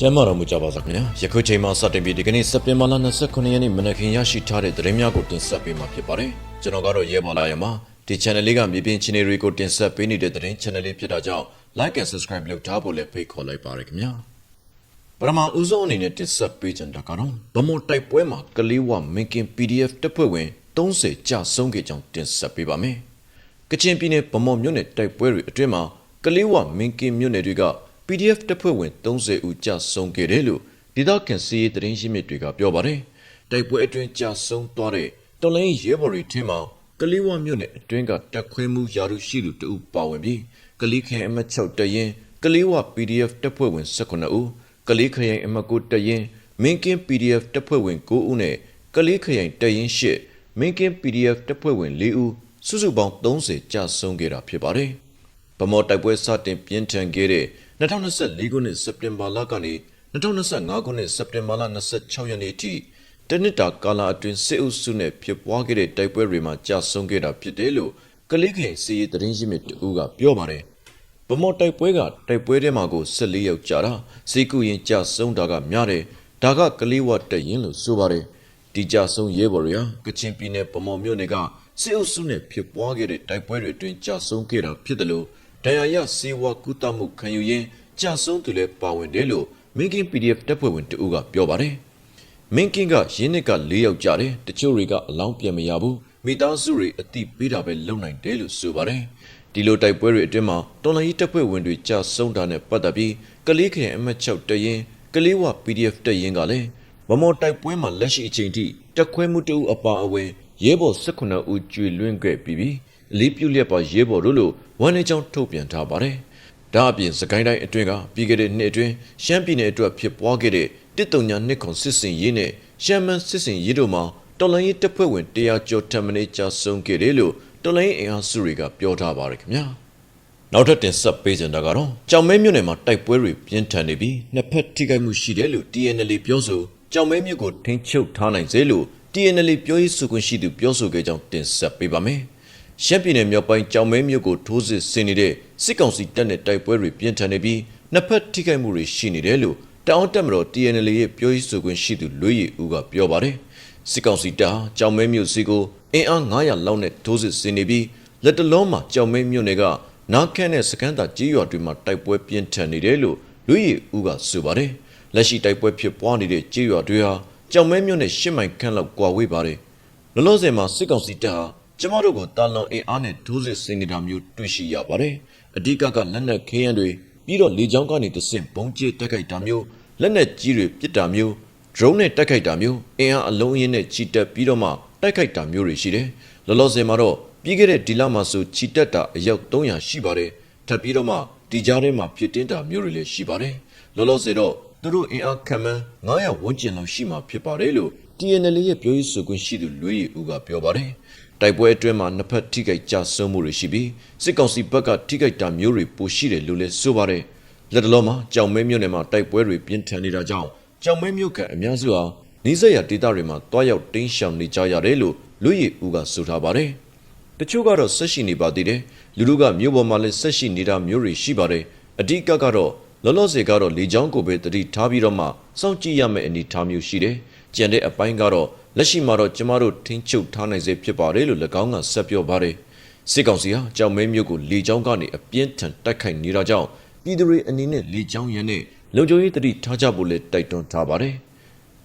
ကျမ်းမာတော်မူကြပါစေခင်ဗျာယခုချိန်မှာစတင်ပြီးဒီကနေ့စက်တင်ဘာလ29ရက်နေ့မနက်ခင်းရရှိထားတဲ့သတင်းများကိုတင်ဆက်ပေးမှာဖြစ်ပါတယ်ကျွန်တော်ကတော့ရဲဘော်လာရမှာဒီ channel လေးကမြေပြင်ချင်းတွေကိုတင်ဆက်ပေးနေတဲ့သတင်း channel လေးဖြစ်တာကြောင့် like and subscribe လုပ်ထားဖို့လည်းဖိတ်ခေါ်လိုက်ပါရခင်ဗျာပထမဦးဆုံးအနေနဲ့တင်ဆက်ပေးချင်တာကတော့ဗမော်တိုက်ပွဲမှာကလေးဝမင်ကင် PDF တပ်ဖွဲ့ဝင်30ကြာဆုံးခဲ့ကြောင်းတင်ဆက်ပေးပါမယ်ကချင်ပြည်နယ်ဗမော်မြို့နယ်တိုက်ပွဲတွေအတွင်းမှာကလေးဝမင်ကင်မြို့နယ်တွေက PDF တပ်ဖွဲ့ဝင်30ဦးကြာဆုံးခဲ့တယ်လို့ဒေသခံစီးရေးသတင်းရင်းမြစ်တွေကပြောပါတယ်။တိုက်ပွဲအတွင်းကြာဆုံးသွားတဲ့တော်လိုင်းရဲဘော်တွေထင်းမှာကလေးဝမြို့နယ်အတွင်းကတပ်ခွဲမှုယာရုရှိသူတဦးပါဝင်ပြီးကလေးခရိုင်အမှတ်6တရင်ကလေးဝ PDF တပ်ဖွဲ့ဝင်19ဦးကလေးခရိုင်အမှတ်9တရင်မင်းကင်း PDF တပ်ဖွဲ့ဝင်9ဦးနဲ့ကလေးခရိုင်တရင်8မင်းကင်း PDF တပ်ဖွဲ့ဝင်4ဦးစုစုပေါင်း30ကြာဆုံးခဲ့တာဖြစ်ပါတယ်။ဗမော်တိုက်ပွဲစတင်ပြင်းထန်ခဲ့တဲ့ 2024ခုနှစ်စက်တင်ဘာလကနေ2025ခုနှစ်စက်တင်ဘာလ26ရက်နေ့အထိတနစ်တာကာလအတွင်းစစ်အုပ်စုနဲ့ဖြစ်ပွားခဲ့တဲ့တိုက်ပွဲတွေမှာကြာဆုံးခဲ့တာဖြစ်တယ်လို့ကလေးခင်စီရေးသတင်းရင်းမြစ်တဦးကပြောပါတယ်။ဗမော်တိုက်ပွဲကတိုက်ပွဲထဲမှာကို14ယောက်ကြာတာစီကူရင်ကြာဆုံးတာကများတယ်ဒါကကလေးဝတ်တရင်လို့ဆိုပါတယ်။ဒီကြာဆုံးရဲဘော်တွေဟာကချင်ပြည်နယ်ဗမော်မြို့နယ်ကစစ်အုပ်စုနဲ့ဖြစ်ပွားခဲ့တဲ့တိုက်ပွဲတွေအတွင်းကြာဆုံးခဲ့တာဖြစ်တယ်လို့ ဒဏ်ရာရစေဝါကုသမှုခံယူရင်းကြာဆုံးသူလည်းပါဝင်တယ်လို့မင်းကင်း PDF တပ်ဖွဲ့ဝင်တဦးကပြောပါတယ်။မင်းကင်းကရင်းနစ်က၄ယောက်ကြာတယ်တချို့တွေကအလောင်းပြန်မရဘူးမိသားစုတွေအတိပေးတာပဲလုံနိုင်တယ်လို့ဆိုပါတယ်။ဒီလိုတိုက်ပွဲတွေအတွင်းမှာတော်လိုင်းတပ်ဖွဲ့ဝင်တွေကြာဆုံးတာနဲ့ပတ်သက်ပြီးကလေးခရိုင်အမှတ်6တရင်ကလေးဝ PDF တရင်ကလည်းမမော်တိုက်ပွဲမှာလက်ရှိအချိန်ထိတက်ခွဲမှုတအုပ်အပါအဝင်ရဲဘော်18ဦးကျွေလွင့်ခဲ့ပြီးပြီး အလေးပြုလျက်ပါရဲဘော်တို့လို့ဝန်နေကြောင်းထုတ်ပြန်ထားပါတယ်။ဒါအပြင်စကိုင်းတိုင်းအတွင်းကပြီးခဲ့တဲ့နှစ်အတွင်းရှမ်းပြည်နယ်အတွက်ဖြစ်ပွားခဲ့တဲ့တစ်တုံညာနှစ်ခွန်စစ်စင်ရေးနဲ့ရှမ်းမန်းစစ်စင်ရေးတို့မှာတော်လိုင်းရေးတပ်ဖွဲ့ဝင်တရားကျော်ထပ်မင်းကြာဆုံးခဲ့တယ်လို့တော်လိုင်းအင်အားစုတွေကပြောထားပါတယ်ခင်ဗျာ။နောက်ထပ်တင်ဆက်ပေးကြတာကတော့ကြောင်မဲမြို့နယ်မှာတိုက်ပွဲတွေပြင်းထန်နေပြီးနှစ်ဖက်ထိခိုက်မှုရှိတယ်လို့ TNL ပြောဆိုကြောင်မဲမြို့ကိုထိန်းချုပ်ထားနိုင်စေလို့ TNL ပြောရေးဆိုခွင့်ရှိသူပြောဆိုခဲ့ကြောင်းတင်ဆက်ပေးပါမယ်။ ရှမ်းပြည်နယ်မြောက်ပိုင်းကြောင်မဲမြို့ကိုထိုးစစ်ဆင်နေတဲ့စစ်ကောင်စီတပ်နဲ့တိုက်ပွဲတွေပြင်းထန်နေပြီးနှစ်ဖက်ထိခိုက်မှုတွေရှိနေတယ်လို့တအောင်းတက်မတော် TNL ရဲ့ပြောရေးဆိုခွင့်ရှိသူလွေးရီဦးကပြောပါတယ်။စစ်ကောင်စီတပ်ဟာကြောင်မဲမြို့စီကိုအင်အား900လောက်နဲ့ထိုးစစ်ဆင်နေပြီးလက်တလုံးမှာကြောင်မဲမြို့နယ်ကနားခန့်တဲ့စကန်တာကြီးရွာတွေမှာတိုက်ပွဲပြင်းထန်နေတယ်လို့လွေးရီဦးကဆိုပါတယ်။လက်ရှိတိုက်ပွဲဖြစ်ပွားနေတဲ့ကြီးရွာတွေဟာကြောင်မဲမြို့နယ်ရှစ်မိုင်ခန့်လောက်ကွာဝေးပါတယ်။လောလောဆယ်မှာစစ်ကောင်စီတပ်ဟာ ကျမတို့ကိုတာလွန်အင်အားနဲ့ဒိုးစစ်ဆင်နေတာမျိုးတွေ့ရှိရပါတယ်။အဓိကကလက်နက်ခဲယမ်းတွေပြီးတော့လေကြောင်းကနေတဆင့်ဘုံကျဲတက်ခိုက်တာမျိုးလက်နက်ကြီးတွေပစ်တာမျိုး drone နဲ့တက်ခိုက်တာမျိုးအင်အားအလုံးအင်းနဲ့ချီတက်ပြီးတော့မှတိုက်ခိုက်တာမျိုးတွေရှိတယ်။လောလောဆယ်မှာတော့ပြီးခဲ့တဲ့ဒီလမှာဆိုချီတက်တာအယောက်300ရှိပါတယ်။ထပ်ပြီးတော့မှဒီကြားထဲမှာဖြစ်တင်းတာမျိုးတွေလည်းရှိပါတယ်။လောလောဆယ်တော့သူတို့အင်အားခံမှန်း900ဝန်းကျင်လောက်ရှိမှဖြစ်ပါတယ်လို့ TNL ရဲ့ပြောရေးဆိုခွင့်ရှိသူလွေးရီဦးကပြောပါတယ်။ တိုက်ပွဲအတွင်းမှာနှစ်ဖက်ထိခိုက်ကြဆုံးမှုတွေရှိပြီးစစ်ကောင်စီဘက်ကထိခိုက်တာမျိုးတွေပိုရှိတယ်လို့လည်းဆိုပါတယ်။လက်တလုံးမှာကြောင်မဲမြို့နယ်မှာတိုက်ပွဲတွေပြင်းထန်နေတာကြောင့်ကြောင်မဲမြို့ကအများစုဟာနီးစပ်ရာဒေသတွေမှာတွားရောက်တင်းရှောင်နေကြရတယ်လို့လွေးရီဦးကဆိုထားပါတယ်။တချို့ကတော့ဆက်ရှိနေပါသေးတယ်လူတို့ကမြို့ပေါ်မှာလည်းဆက်ရှိနေတာမျိုးတွေရှိပါတယ်အဓိကကတော့လောလောဆယ်ကတော့လေချောင်းကိုပဲတတိထားပြီးတော့မှစောင့်ကြည့်ရမယ့်အနေအထားမျိုးရှိတယ် ကြံတဲ့အပိုင်းကတော့လက်ရှိမှာတော့ကျမတို့ထိန်းချုပ်ထားနိုင်စေဖြစ်ပါတယ်လို့၎င်းကဆက်ပြောပါတယ်စစ်ကောင်စီဟာကြောင်မဲမြို့ကိုလေချောင်းကနေအပြင်းထန်တိုက်ခိုက်နေတာကြောင့်ပြည်သူတွေအနေနဲ့လေချောင်းရန်နဲ့လုံခြုံရေးတတိထားကြဖို့လည်းတိုက်တွန်းထားပါတယ်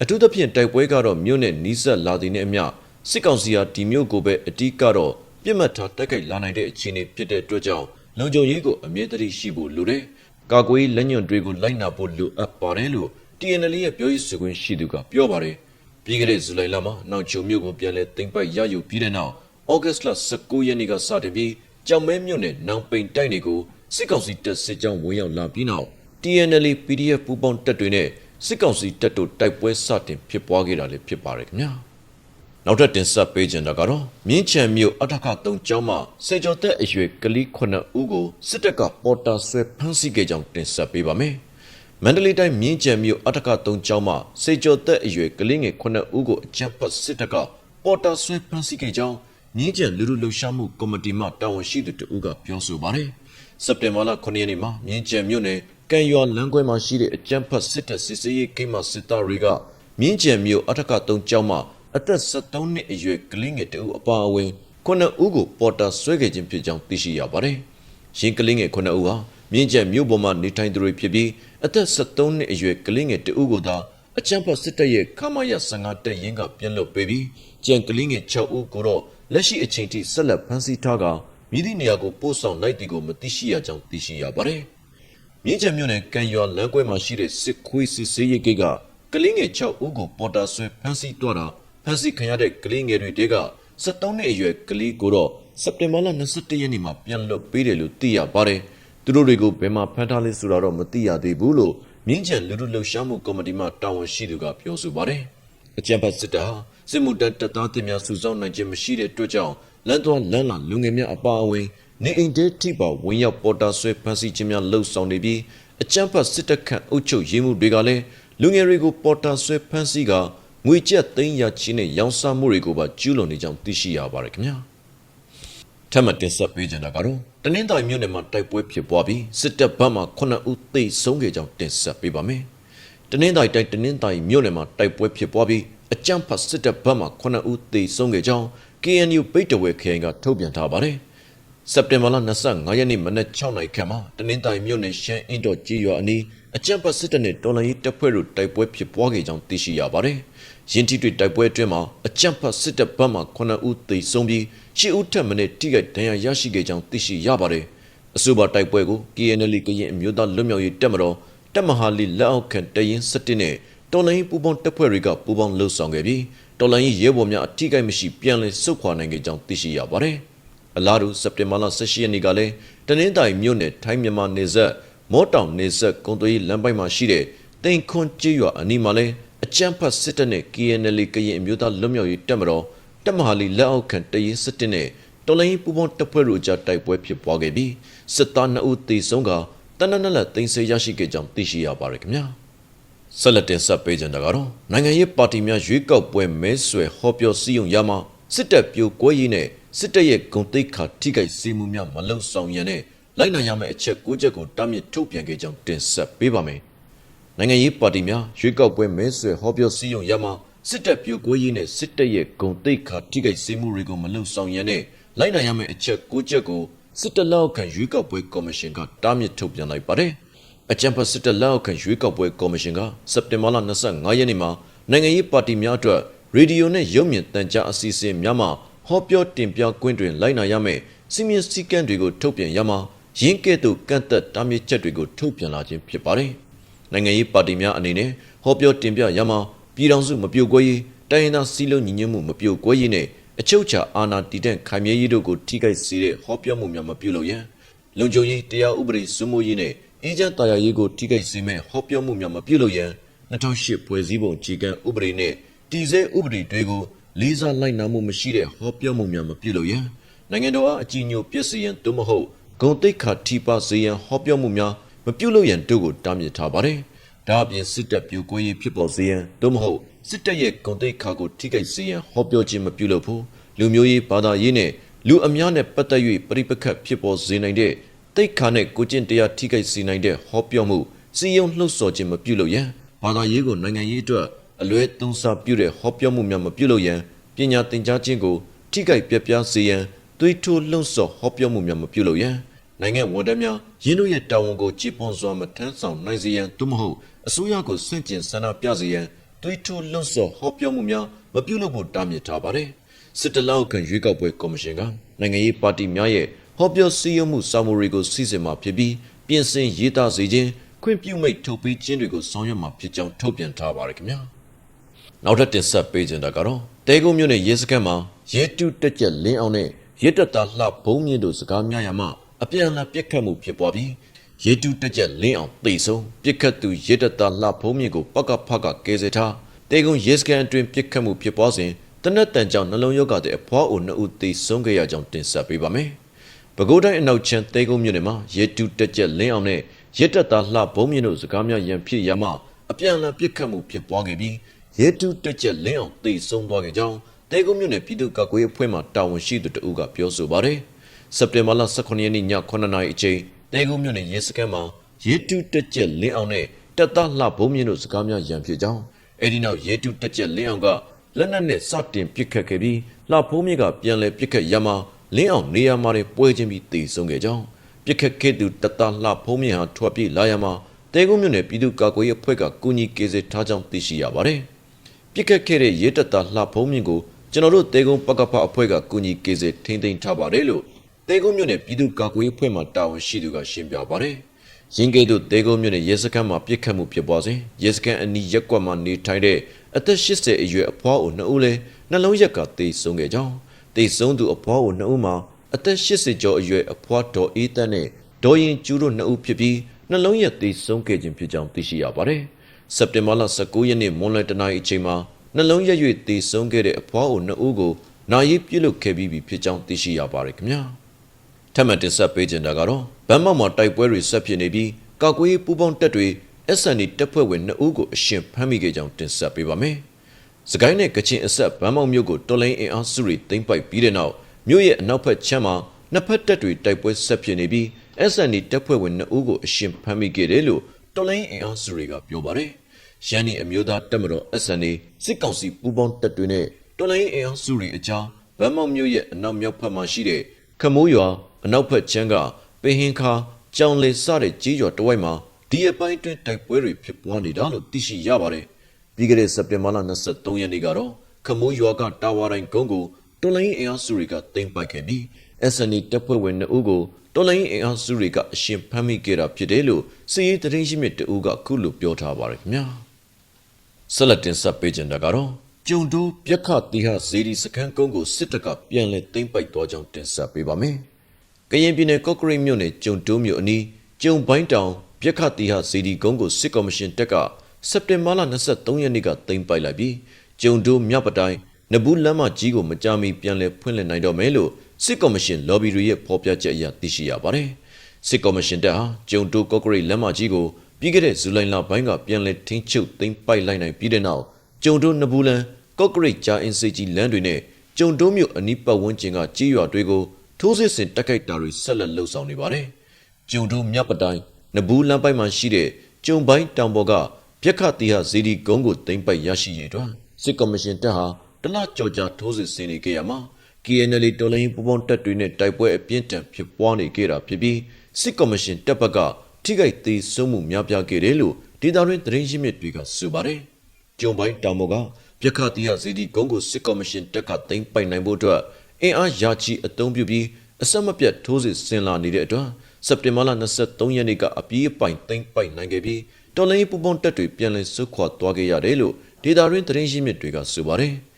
အထူးသဖြင့်တိုက်ပွဲကတော့မြို့နဲ့နီးစပ်လာသည်နဲ့အမျှစစ်ကောင်စီဟာဒီမြို့ကိုပဲအတိကတော့ပြစ်မှတ်ထားတိုက်ခိုက်လာနိုင်တဲ့အခြေအနေဖြစ်တဲ့အတွက်ကြောင့်လုံခြုံရေးကိုအမြဲတမ်းရှိဖို့လိုတယ်။ကာကွယ်လက်ညွန့်တွေကိုလိုက်နာဖို့လိုအပ်ပါတယ်လို့ TNL ရဲ့ပြောရေးဆိုခွင့်ရှိသူကပြောပါတယ်။ပြီးခဲ့တဲ့ဇူလိုင်လမှာနောက်ချုံမြို့ကိုပြန်လည်တင်ပိုက်ရယူပြီးတဲ့နောက်ဩဂတ်စ်လ19ရက်နေ့ကစတင်ပြီးကြောင်မဲမြို့နယ်နောင်ပိန်တိုက်တွေကိုစစ်ကောင်စီတပ်စစ်ကြောင်းဝင်ရောက်လာပြီးနောက် TNL PDF ပူးပေါင်းတပ်တွေနဲ့စစ်ကောင်စီတပ်တို့တိုက်ပွဲစတင်ဖြစ်ပွားခဲ့တာလည်းဖြစ်ပါတယ်ခင်ဗျာ။နောက်ထပ်တင်ဆက်ပေးခြင်းတာကတော့မြင်းချံမြို့အထက်က3ကျောင်းမှာစေကျော်သက်အရွယ်ကလေး9ဦးကိုစစ်တပ်ကပေါ်တာဆွဲဖမ်းဆီးခဲ့ကြောင်းတင်ဆက်ပေးပါမယ်။ မန္တလေးတိုင်းမြင်းချံမြို့အထက်က3ကျောင်းမှာစေကျော်သက်အရွယ်ကလေးငယ်9ဦးကိုအကြမ်းဖက်စစ်တပ်ကပေါ်တာဆွဲဖမ်းဆီးခဲ့ကြောင်းမြင်းချံလူလူလှုပ်ရှားမှုကော်မတီမှတာဝန်ရှိသူတဦးကပြောဆိုပါတယ်။စက်တင်ဘာလ9ရက်နေ့မှာမြင်းချံမြို့နယ်ကံရွာလမ်းခွဲမှာရှိတဲ့အကြမ်းဖက်စစ်တပ်စစ်စေးရေးကိမ်းမစစ်သားတွေကမြင်းကျန်မြို့အထက်က3ကျောင်းမှာအသက်73နှစ်အရွယ်ကလေးငယ်တဦးအပါအဝင်ခုနှစ်ဦးကိုပေါ်တာဆွဲခဲ့ခြင်းဖြစ်ကြောင်းသိရှိရပါတယ်။ရင်းကလေးငယ်ခုနှစ်ဦးဟာ မြင်းကျန်မြို့ပေါ်မှာနေထိုင်သူတွေဖြစ်ပြီးအသက်73နှစ်အရွယ်ကလေးငယ်တဦးကိုသာအကြမ်းဖက်စစ်တပ်ရဲ့ခမရ15တပ်ရင်းကပြန်လွတ်ပေးပြီးကြံကလေးငယ်6ဦးကိုတော့လက်ရှိအချိန်ထိဆက်လက်ဖမ်းဆီးထားကမြည်သည့်နေရာကိုပို့ဆောင်လိုက်သည်ကိုမသိရှိရကြောင်းသိရှိရပါတယ်။မြင်းချံမြို့နယ်ကံရွာလမ်းကွဲမှာရှိတဲ့စစ်ခွေးစစ်စေးရိတ်ကိတ်ကကလေးငယ်6ဦးကိုပေါ်တာဆွဲဖမ်းဆီးတော့တာဖမ်းဆီးခံရတဲ့ကလေးငယ်တွေတဲက73နှစ်အရွယ်ကလေးကိုတော့စက်တင်ဘာလ22ရက်နေ့မှာပြန်လွတ်ပေးတယ်လို့သိရပါတယ်။ သူတို့တွေကိုဘယ်မှာဖမ်းထားလဲဆိုတာတော့မသိရသေးဘူးလို့မြင်းချံလူလူလှုပ်ရှားမှုကော်မတီမှတာဝန်ရှိသူကပြောဆိုပါတယ်။အကြံဖတ်စစ်တာဟာစစ်မှုတပ်တပ်သားတင်များစုဆောင်းနိုင်ခြင်းမရှိတဲ့အတွက်ကြောင့်လမ်းသွားလမ်းလာလူငယ်များအပါအဝင်နေအိမ်တဲထိပါဝင်ရောက်ပေါ်တာဆွဲဖမ်းဆီးခြင်းများလှုပ်ဆောင်နေပြီးအကြံဖတ်စစ်တပ်ခန့်အုပ်ချုပ်ရေးမှုတွေကလည်းလူငယ်တွေကိုပေါ်တာဆွဲဖမ်းဆီးကငွေကျပ်သိန်းရချင်းနဲ့ရောင်းစားမှုတွေကိုပါကျူးလွန်နေကြောင်းသိရှိရပါတယ်ခင်ဗျာ ထပ်မံတင်ဆက်ပေးကြတာကတော့တနင်္သာရီမြို့နယ်မှာတိုက်ပွဲဖြစ်ပွားပြီးစစ်တပ်ဘက်မှ9ဦးသေဆုံးခဲ့ကြောင်းတင်ဆက်ပေးပါမယ်တနင်္သာရီတိုင်းတနင်္သာရီမြို့နယ်မှာတိုက်ပွဲဖြစ်ပွားပြီးအကြမ်းဖက်စစ်တပ်ဘက်မှ9ဦးသေဆုံးခဲ့ကြောင်း KNU ပိတ်တဝဲခရိုင်ကထုတ်ပြန်ထားပါတယ် စက်တင်ဘာလ25ရက်နေ့မနက်6နာရီခန့်မှာတနင်္သာရီမြို့နယ်ရှမ်းအင်းတော်ကြီးရွာအနီးအကြမ်းဖက်စစ်တပ်နဲ့တော်လှန်ရေးတပ်ဖွဲ့တို့တိုက်ပွဲဖြစ်ပွားခဲ့ကြောင်းသိရှိရပါတယ်။ရင်းထိတွေတိုက်ပွဲအတွင်းမှာအကြမ်းဖက်စစ်တပ်ဘက်မှ9ဦးသေဆုံးပြီး10ဦးထပ်မံထိခိုက်ဒဏ်ရာရရှိခဲ့ကြောင်းသိရှိရပါတယ်။အဆိုပါတိုက်ပွဲကို KNL ကရင်အမျိုးသားလွတ်မြောက်ရေးတပ်မတော်တပ်မဟာလီလက်အောက်ခံတရင်7နဲ့တော်လှန်ရေးပူးပေါင်းတပ်ဖွဲ့တွေကပူးပေါင်းလှုပ်ဆောင်ခဲ့ပြီးတော်လှန်ရေးရဲဘော်များအထိကိမရှိပြန်လည်ဆုတ်ခွာနိုင်ခဲ့ကြောင်းသိရှိရပါတယ်။ အလားတူစက်တင်ဘာလ18ရက်နေ့ကလည်းတနင်္သာရီမြို့နယ်ထိုင်းမြန်မာနယ်စပ်မောတောင်နေဆက်ကုံသွေးလမ်းပိုင်းမှာရှိတဲ့တိန်ခွန်ကျေးရွာအနီးမှာလဲအကြမ်းဖက်စစ်တပ်နဲ့ KNL ကရင်အမျိုးသားလွတ်မြောက်ရေးတပ်မတော်တပ်မဟာလီလက်အောက်ခံတရင်စစ်တပ်နဲ့တော်လိုင်းပူပေါင်းတပ်ဖွဲ့တို့ကြားတိုက်ပွဲဖြစ်ပွားခဲ့ပြီးစစ်သား2ဦးသေဆုံးကတနက်နက်လက်သိမ်းဆည်းရရှိခဲ့ကြောင်းသိရှိရပါတယ်ခင်ဗျာဆက်လက်တင်ဆက်ပေးကြတာကတော့နိုင်ငံရေးပါတီများရွေးကောက်ပွဲမဲဆွယ်ဟောပြောစည်းရုံးရမှာစစ်တပ်ပြိုကွဲရေးနဲ့ စစ်တပ်ရဲ့ဂုံတိတ်ခါထိခိုက်စေမှုများမလုံဆောင်ရန်နဲ့လိုက်နိုင်ရမယ့်အချက်၉ချက်ကိုတားမြစ်ထုတ်ပြန်ခဲ့ကြောင်းတင်ဆက်ပေးပါမယ်။နိုင်ငံရေးပါတီများရွေးကောက်ပွဲမဲဆွယ်ဟောပြောစည်းရုံးရမှာစစ်တပ်ပြိုကွဲရေးနဲ့စစ်တပ်ရဲ့ဂုံတိတ်ခါထိခိုက်စေမှုတွေကိုမလုံဆောင်ရန်နဲ့လိုက်နိုင်ရမယ့်အချက်၉ချက်ကိုစစ်တပ်လက်အောက်ခံရွေးကောက်ပွဲကော်မရှင်ကတားမြစ်ထုတ်ပြန်လိုက်ပါတယ်။အကြံဖတ်စစ်တပ်လက်အောက်ခံရွေးကောက်ပွဲကော်မရှင်ကစက်တင်ဘာလ25ရက်နေ့မှာနိုင်ငံရေးပါတီများအတွက်ရေဒီယိုနဲ့ရုပ်မြင်သံကြားအစီအစဉ်များမှာ ဟောပြောတင်ပြကွင်းတွင်လိုက်နာရမယ့်စီမင်းစည်းကမ်းတွေကိုထုတ်ပြန်ရမှာရင်းကဲ့သို့ကန့်သက်တားမြစ်ချက်တွေကိုထုတ်ပြန်လာခြင်းဖြစ်ပါတယ်။နိုင်ငံရေးပါတီများအနေနဲ့ဟောပြောတင်ပြရမှာပြည်ထောင်စုမပြိုကွဲရေးတိုင်းရင်းသားစည်းလုံးညီညွတ်မှုမပြိုကွဲရေးနဲ့အချုပ်ချာအာဏာတည်တဲ့ခိုင်မြဲရေးတို့ကိုထိခိုက်စေတဲ့ဟောပြောမှုများမပြုလုပ်ရန်လုံခြုံရေးတရားဥပဒေစိုးမိုးရေးနဲ့အေဂျင့်တာယာရေးကိုထိခိုက်စေမဲ့ဟောပြောမှုများမပြုလုပ်ရန်2008ဖွဲ့စည်းပုံခြေကံဥပဒေနဲ့တည်ဆဲဥပဒေတွေကို လေးစားလိုက်နာမှုမရှိတဲ့ဟောပြောမှုများမပြုလုပ်ရန်နိုင်ငံတော်အားအကြီးအကျယ်ပြည့်စည်ရန်သို့မဟုတ်ဂုံတိတ်ခါထိပါစေရန်ဟောပြောမှုများမပြုလုပ်ရန်တို့ကိုတားမြစ်ထားပါတယ်။ဒါအပြင်စစ်တပ်ပြိုကွဲရေးဖြစ်ပေါ်စေရန်သို့မဟုတ်စစ်တပ်ရဲ့ဂုံတိတ်ခါကိုထိခိုက်စေရန်ဟောပြောခြင်းမပြုလုပ်ဖို့လူမျိုးရေးဘာသာရေးနဲ့လူအများနဲ့ပတ်သက်၍ပြိပခတ်ဖြစ်ပေါ်စေနိုင်တဲ့တိတ်ခါနဲ့ကိုကျင့်တရားထိခိုက်စေနိုင်တဲ့ဟောပြောမှုစီယုံလှုပ်ဆော်ခြင်းမပြုလုပ်ရန်ဘာသာရေးကိုနိုင်ငံရေးအတွက် အလွဲသုံးစားပြုတဲ့ဟောပြောမှုများမပြုလုပ်ရန်ပညာသင်ကြားခြင်းကိုထိခိုက်ပြပြစေရန်သွေးထိုးလှုံ့ဆော်ဟောပြောမှုများမပြုလုပ်ရန်နိုင်ငံဝန်ထမ်းများရင်းတို့ရဲ့တာဝန်ကိုကြည်ပွန်စွာမထမ်းဆောင်နိုင်စေရန်သို့မဟုတ်အစိုးရကိုဆန့်ကျင်ဆန္ဒပြစေရန်သွေးထိုးလှုံ့ဆော်ဟောပြောမှုများမပြုလုပ်ဖို့တားမြစ်ထားပါတယ်စစ်တလောက်ခံရွေးကောက်ပွဲကော်မရှင်ကနိုင်ငံရေးပါတီများရဲ့ဟောပြောစည်းရုံးမှုစာမူတွေကိုစီစဉ်မှာဖြစ်ပြီးပြင်ဆင်ရေးသားစေခြင်းခွင့်ပြုမိတ်ထုတ်ပေးခြင်းတွေကိုဆောင်ရွက်မှာဖြစ်ကြောင်းထုတ်ပြန်ထားပါတယ်ခင်ဗျာ နောက်ထပ်တင်ဆက်ပေးခြင်းတာကတော့တဲကုန်းမြို့နယ်ရဲစခန်းမှာရဲတုတက်ကြက်လင်းအောင်နဲ့ရဲတပ်သားလှဘုံမြင့်တို့စကားများရမှာအပြန်အလှန်ပြစ်ခတ်မှုဖြစ်ပွားပြီးရဲတုတက်ကြက်လင်းအောင်တိတ်ဆုံးပြစ်ခတ်သူရဲတပ်သားလှဘုံမြင့်ကိုပကဖကကဲစေထားတဲကုန်းရဲစခန်းအတွင်းပြစ်ခတ်မှုဖြစ်ပွားစဉ်တနက်တန်ကြောင့်နှလုံးရောဂါတဲ့အဖွားအိုနှစ်ဦးသေဆုံးခဲ့ရကြောင်းတင်ဆက်ပေးပါမယ်။ပဲခူးတိုင်းအနောက်ချမ်းတဲကုန်းမြို့နယ်မှာရဲတူတက်ကြက်လင်းအောင်နဲ့ရဲတပ်သားလှဘုံမြင့်တို့စကားများရန်ဖြစ်ရမှအပြန်အလှန်ပြစ်ခတ်မှုဖြစ်ပွားခဲ့ပြီး ရဲတူတက်ကြက်လင်းအောင်သေဆုံးသွားခဲ့ကြောင်းတဲကုန်းမြို့နယ်ပြည်သူ့ကာကွယ်ရေးအဖွဲ့မှတာဝန်ရှိသူတဦးကပြောဆိုပါတယ်။စက်တင်ဘာလ18ရက်နေ့ည9:00နာရီအချိန်တဲကုန်းမြို့နယ်ရဲစခန်းမှာရေတုတက်ကျက်လင်းအောင်နဲ့တက်သားလှဘုံမြင့်တို့စကားများရန်ဖြစ်ကြောင်းအဲဒီနောက်ရေတုတက်ကျက်လင်းအောင်ကလက်နက်နဲ့စတင်ပစ်ခတ်ခဲ့ပြီးလှဘုံမြင့်ကပြန်လည်ပစ်ခတ်ရမှာလင်းအောင်နေရာမှာတွေပွဲချင်းပြီးတည်ဆုံခဲ့ကြောင်းပြစ်ခတ်ခဲ့သူတတလှဖုံးမြင့်ဟာထွက်ပြေးလာရမှာတဲကုန်းမြို့နယ်ပြည်သူ့ကာကွယ်ရေးအဖွဲ့ကကူညီကေစေထားကြောင်းသိရှိရပါတယ်။ ပြစ်ခတ်ခဲ့တဲ့ရဲတတလှဖုံးမြင့်ကိုကျွန်တော်တို့တဲကုန်းပကဖအဖွဲ့ကကူညီကေစေထိမ့်သိမ်းထားပါတယ်လို့တဲကုန်းမြို့နယ်ပြည်သူ့ကာကွယ်ရေးအဖွဲ့မှတာဝန်ရှိသူကရှင်းပြပါတယ်။ရင်းကဲ့သို့တဲကုန်းမြို့နယ်ရဲစခန်းမှာပြစ်ခတ်မှုဖြစ်ပွားစဉ်ရဲစခန်းအနီးရက်ကွက်မှာနေထိုင်တဲ့အသက်80အရွယ်အဖွားအိုနှစ်ဦးလည်းနှလုံးရက်ကတေဆုံးခဲ့ကြောင်းတေဆုံးသူအဖွားအိုနှစ်ဦးမှာအသက်80ကျော်အရွယ်အဖွားတော်အေးတန်းနဲ့ဒေါ်ရင်ကျူးတို့နှစ်ဦးဖြစ်ပြီးနှလုံးရက်သေးဆုံးခဲ့ခြင်းဖြစ်ကြောင်းသိရှိရပါတယ်။ စက်တင်ဘာလ19ရက်နေ့မွန်းလွဲတနာရီအချိန်မှာနှလုံးရက်၍သေဆုံးခဲ့တဲ့အဖွားအိုနှစ်ဦးကိုနာရီပြုလုပ်ခဲ့ပြီးပြီဖြစ်ကြောင်းသိရှိရပါတယ်ခင်ဗျာ။ထပ်မံတင်ဆက်ပေးခြင်းတာကတော့ဗန်းမောက်မှာတိုက်ပွဲတွေဆက်ဖြစ်နေပြီးကောက်ကွေးပူပေါင်းတက်တွေ SND တပ်ဖွဲ့ဝင်နှစ်ဦးကိုအရှင်ဖမ်းမိခဲ့ကြောင်းတင်ဆက်ပေးပါမယ်။စကိုင်းနဲ့ကချင်အဆက်ဗန်းမောက်မြို့ကိုတော်လိုင်းအင်အားစုတွေသိမ်းပိုက်ပြီးတဲ့နောက်မြို့ရဲ့အနောက်ဘက်ခြမ်းမှာနှစ်ဖက်တပ်တွေတိုက်ပွဲဆက်ဖြစ်နေပြီး SND တပ်ဖွဲ့ဝင်2ဦးကိုအရှင်ဖမ်းမိခဲ့တယ်လို့ တော်လိုင်းအင်အားစုတွေကပြောပါတယ်။ရန်နီအမျိုးသားတပ်မတော် SND စစ်ကောင်စီပူးပေါင်းတပ်တွေနဲ့တော်လိုင်းအင်အားစုတွေအကြားဗန်းမောက်မြို့ရဲ့အနောက်မြောက်ဘက်မှာရှိတဲ့ခမိုးရွာအနောက်ဘက်ခြမ်းကပင်ဟင်ခါကြောင်လေစတဲ့ကြီးရွာတစ်ဝိုက်မှာဒီအပိုင်းတွင်တိုက်ပွဲတွေဖြစ်ပွားနေတာလို့သိရှိရပါတယ်။ပြီးခဲ့တဲ့စက်တင်ဘာလ23ရက်နေ့ကတော့ခမိုးရွာကတာဝါတိုင်းကုန်းကိုတော်လိုင်းအင်အားစုတွေကတင်ပိုက်ခဲ့ပြီး SND တပ်ဖွဲ့ဝင်2ဦးကို တော်လိုင်းအင်အားစုတွေကအရှင်ဖမ်းမိခဲ့တာဖြစ်တယ်လို့စီရေးသတင်းရှိမြစ်တဦးကခုလိုပြောထားပါတယ်ခင်ဗျာဆက်လက်တင်ဆက်ပေးကြတာကတော့ကျုံတိုးပြက်ခတိဟဇေဒီစခန်းကုန်းကိုစစ်တပ်ကပြန်လည်သိမ်းပိုက်သွားကြောင်းတင်ဆက်ပေးပါမယ်ကရင်ပြည်နယ်ကော့ကရိတ်မြို့နယ်ကျုံတိုးမြို့အနီးကျုံပိုင်းတောင်ပြက်ခတိဟဇေဒီကုန်းကိုစစ်ကော်မရှင်တပ်ကစက်တင်ဘာလ23ရက်နေ့ကသိမ်းပိုက်လိုက်ပြီးကျုံတိုးမြောက်ပတိုင်းနဘူးလမ်းမကြီးကိုမကြမီပြန်လည်ဖွင့်လှစ်နိုင်တော့မယ်လို့ စစ်ကော်မရှင် lobby တွေရဲ့ဖော်ပြချက်အရသိရှိရပါတယ်။စစ်ကော်မရှင်တပ်ဟာကျုံတိုးကော့ကရိတ်လမ်းမကြီးကိုပြီးခဲ့တဲ့ဇူလိုင်လပိုင်းကပြန်လည်ထင်းချုပ်သိမ်းပိုက်လိုက်နိုင်ပြီးတဲ့နောက်ကျုံတိုးနဘူးလန်ကော့ကရိတ်ဂျာအင်စီကြီးလမ်းတွေနဲ့ကျုံတိုးမြို့အနီးပတ်ဝန်းကျင်ကကြီးရွာတွေကိုထိုးစစ်ဆင်တိုက်ခိုက်တာတွေဆက်လက်လှုပ်ဆောင်နေပါတယ်။ကျုံတိုးမြပတိုင်းနဘူးလမ်းပိုင်းမှာရှိတဲ့ကျုံပိုင်းတောင်ပေါ်ကပြက်ခတီဟာဇီဒီကုန်းကိုသိမ်းပိုက်ရရှိရတဲ့စစ်ကော်မရှင်တပ်ဟာတလကြော်ကြာထိုးစစ်ဆင်နေကြရမှာ KNL တော်လိုင်းပူပေါင်းတပ်တွေနဲ့တိုက်ပွဲအပြင်းထန်ဖြစ်ပွားနေကြတာဖြစ်ပြီးစစ်ကော်မရှင်တပ်ဘက်ကထိခိုက်သေးဆုံးမှုများပြားခဲ့တယ်လို့ဒေတာရင်းသတင်းရင်းမြစ်တွေကဆိုပါတယ်။ကျုံပိုင်းတောင်ပေါ်ကပြက်ခတီယာစီဒီကုန်းကိုစစ်ကော်မရှင်တပ်ကသိမ်းပိုက်နိုင်ဖို့အတွက်အင်အားရာချီအုံပြုပြီးအဆက်မပြတ်ထိုးစစ်ဆင်လာနေတဲ့အတွက်စက်တင်ဘာလ23ရက်နေ့ကအပြေးအပိုင်သိမ်းပိုက်နိုင်ခဲ့ပြီးတော်လိုင်းပူပေါင်းတပ်တွေပြန်လည်ဆုတ်ခွာသွားခဲ့ရတယ်လို့ဒေတာရင်းသတင်းရင်းမြစ်တွေကဆိုပါတယ်။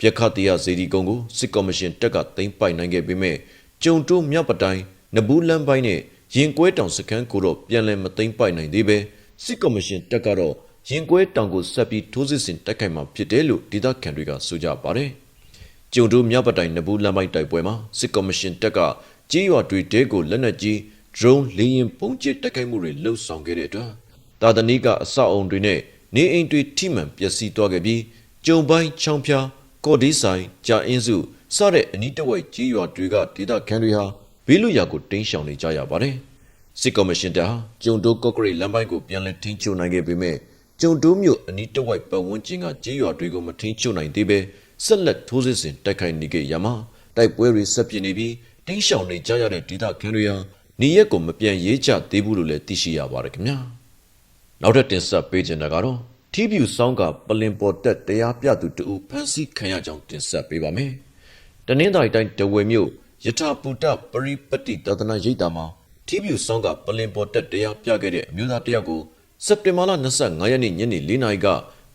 ပြက်ခတ်တရားဇေဒီကုန်းကိုစစ်ကော်မရှင်တက်ကသိမ်းပိုက်နိုင်ခဲ့ပေမဲ့ကျုံတိုးမြောက်ပတိုင်းနဘူးလမ်းပိုင်းနဲ့ရင်ကွဲတောင်စခန်းကိုတော့ပြန်လည်မသိမ်းပိုက်နိုင်သေးပဲစစ်ကော်မရှင်တက်ကတော့ရင်ကွဲတောင်ကိုဆက်ပြီးထိုးစစ်ဆင်တိုက်ခိုက်မှာဖြစ်တယ်လို့ဒေသခံတွေကဆိုကြပါတယ်။ကျုံတိုးမြောက်ပတိုင်းနဘူးလမ်းပိုင်းတိုက်ပွဲမှာစစ်ကော်မရှင်တက်ကကြီးရွာတွေတဲကိုလက်နက်ကြီး drone လေယာဉ်ပုံကျစ်တိုက်ခိုက်မှုတွေလှုပ်ဆောင်ခဲ့တဲ့အတွက်တာသနီကအဆောက်အုံတွေနဲ့နေအိမ်တွေထိမှန်ပျက်စီးသွားခဲ့ပြီးကျုံပိုင်းချောင်းဖျား ကော်ဒီဆိုင်ကြာအင်းစုစတဲ့အနီးတစ်ဝိုက်ကြီးရွာတွေကဒေသခံတွေဟာဘေးလွတ်ရာကိုတင်းရှောင်နေကြရပါတယ်။စစ်ကော်မရှင်တပ်ဟာကျုံတိုးကော့ကရိတ်လမ်းပိုင်းကိုပြန်လည်ထိန်းချုပ်နိုင်ခဲ့ပေမဲ့ကျုံတိုးမြို့အနီးတစ်ဝိုက်ပတ်ဝန်းကျင်ကကြီးရွာတွေကိုမထိန်းချုပ်နိုင်သေးပဲဆက်လက်ထိုးစစ်ဆင်တိုက်ခိုက်နေကြရမှာတိုက်ပွဲတွေဆက်ပြင်းနေပြီးတင်းရှောင်နေကြရတဲ့ဒေသခံတွေဟာနေရက်ကိုမပြန်ရေးချသေးဘူးလို့လည်းသိရှိရပါတယ်ခင်ဗျာ။နောက်ထပ်တင်ဆက်ပေးချင်တာကတော့ ထီးပြူဆောင်ကပလင်ပေါ်တက်တရားပြသူတူဖန်စီခံရကြောင်းတင်ဆက်ပေးပါမယ်။တနင်္သာရီတိုင်းတဝယ်မြို့ယထာပူတပရိပတိတဒနာရိပ်တာမှာထီးပြူဆောင်ကပလင်ပေါ်တက်တရားပြခဲ့တဲ့အမျိုးသားတယောက်ကိုစက်တင်ဘာလ25ရက်နေ့ညနေ4နာရီက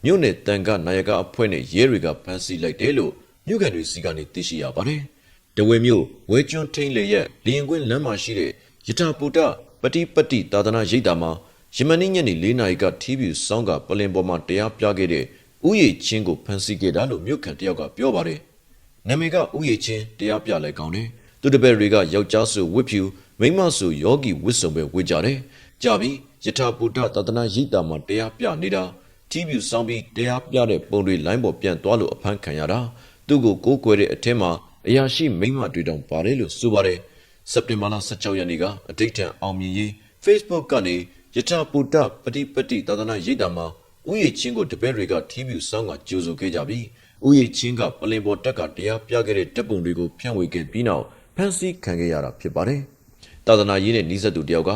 မြို့နယ်တန်ခနာယကအဖွဲ့နဲ့ရဲတွေကဖမ်းဆီးလိုက်တယ်လို့မြို့ကန်တွေစီကနေသိရှိရပါတယ်။တဝယ်မြို့ဝဲကျွန်းထိန်လေရဲ့လျင်ကွင်းလမ်းမှာရှိတဲ့ယထာပူတပတိပတိသာသနာရိပ်တာမှာ ယမနေ့ညနေ၄နာရီကထီးပြူစောင်းကပလင်ပေါ်မှာတရားပြခဲ့တဲ့ဥယျာဉ်ချင်းကိုဖမ်းဆီးခဲ့တာလို့မြို့ခံတယောက်ကပြောပါတယ်။နာမည်ကဥယျာဉ်ချင်းတရားပြလဲကောင်းတယ်။သူတပည့်တွေကယောက်ျားဆိုဝစ်ဖြူမိန်းမဆိုယောဂီဝစ်စုံပဲဝစ်ကြတယ်။ကြပြီယထာပုတ္တသတနာရိတာမှာတရားပြနေတာထီးပြူစောင်းပြီးတရားပြတဲ့ပုံတွေလိုင်းပေါ်ပြန်သွားလို့အဖမ်းခံရတာသူ့ကိုကိုးကွယ်တဲ့အထက်မှာအရာရှိမိန်းမတွေတောင်ပါတယ်လို့ဆိုပါတယ်။စက်တင်ဘာလ16ရက်နေ့ကအတိတ်ထံအောင်မြင်ရေး Facebook ကနေ ယထာပူတပฏิပတိသာသနာရိပ်တာမှာဥယျာဉ်ချင်းကိုတပည့်တွေကထီးပြူစောင်းကကြိုဆိုခဲ့ကြပြီးဥယျာဉ်ချင်းကပလင်ပေါ်တက်ကတရားပြခဲ့တဲ့တပ်ပုံတွေကိုဖြန့်ဝေခဲ့ပြီးနောက်ဖန်ဆီးခံခဲ့ရတာဖြစ်ပါတယ်။သာသနာရေးနဲ့နှီးစပ်သူတယောက်က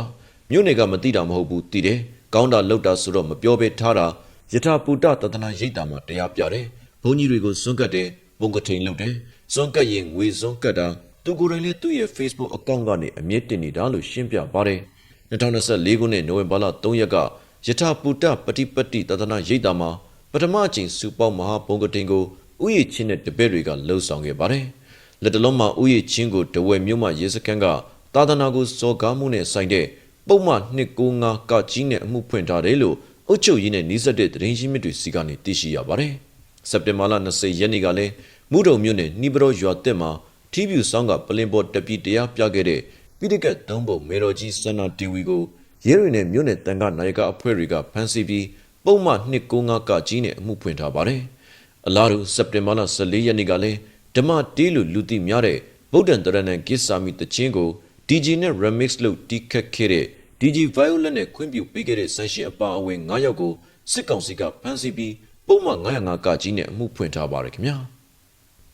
မြို့နယ်ကမသိတာမဟုတ်ဘူးသိတယ်။ကောင်းတာလုပ်တာဆိုတော့မပြောဘဲထားတာယထာပူတသာသနာရိပ်တာမှာတရားပြတယ်။ဘုန်းကြီးတွေကိုစွန့်ကတ်တယ်ဘုံကထိန်လုပ်တယ်။စွန့်ကတ်ရင်ငွေစွန့်ကတ်တာသူကိုယ်တိုင်လည်းသူ့ရဲ့ Facebook အကောင့်ကနေအမြင့်တင်နေတာလို့ရှင်းပြပါတယ်။ 2024ခုနှစ်နိုဝင်ဘာလ3ရက်ကယထာပူတပฏิပတိသာသနာရိပ်တာမှာပထမအကြိမ်စူပေါင်းမဟာဘုံကထိန်ကိုဥယျာဉ်ချင်းတဲ့တပည့်တွေကလှုပ်ဆောင်ခဲ့ပါတယ်။လက်တလုံးမှာဥယျာဉ်ချင်းကိုတဝယ်မြို့မှရဲစခန်းကသာသနာကိုစော်ကားမှုနဲ့ဆိုင်တဲ့ပုံမှန်295ကကြီးနဲ့အမှုဖွင့်ထားတယ်လို့အုတ်ချုပ်ရင်းနဲ့နှီးစပ်တဲ့သတင်းရင်းမြစ်တွေစီကနေသိရှိရပါတယ်။စက်တင်ဘာလ20ရက်နေ့ကလည်းမုဒုံမြို့နယ်နှီးပရောရွာတက်မှာထီးပြူဆောင်ကပလင်ပေါ်တပီတရားပြခဲ့တဲ့ ပိဋကတ်သုံးပုံမေတော်ကြီးစန္နာတီဝီကိုရဲတွေနဲ့မြို့နယ်တန်ခနိုင်ကအဖွဲ့တွေကဖမ်းဆီးပြီးပုံမှန်295ကကြီးနဲ့အမှုဖွင့်ထားပါတယ်။အလားတူစက်တင်ဘာလ14ရက်နေ့ကလည်းဓမ္မတေးလူလူသိများတဲ့ဗုဒ္ဓံတရဏံကိစ္ဆာမိတချင်းကို DJ နဲ့ remix လုပ်တီးခတ်ခဲ့တဲ့ DJ Violet နဲ့ခွင့်ပြုပေးခဲ့တဲ့ဆန်ရှင်အပါအဝင်9ယောက်ကိုစစ်ကောင်စီကဖမ်းဆီးပြီးပုံမှန်905ကကြီးနဲ့အမှုဖွင့်ထားပါတယ်ခင်ဗျာ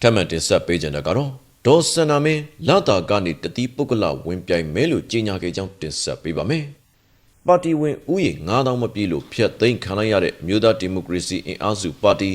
ထပ်မံတင်ဆက်ပေးကြတဲ့ကတော့ ဒေါ်စန္နာမင်းလာတာကနေတတိပုဂ္ဂလဝင်ပြိုင်မဲလို့ကြေညာခဲ့ကြောင်းတင်ဆက်ပေးပါမယ်ပါတီဝင်ဥယျာဉ်9000မပြည့်လို့ဖျက်သိမ်းခံလိုက်ရတဲ့မြို့သားဒီမိုကရေစီအင်အားစုပါတီ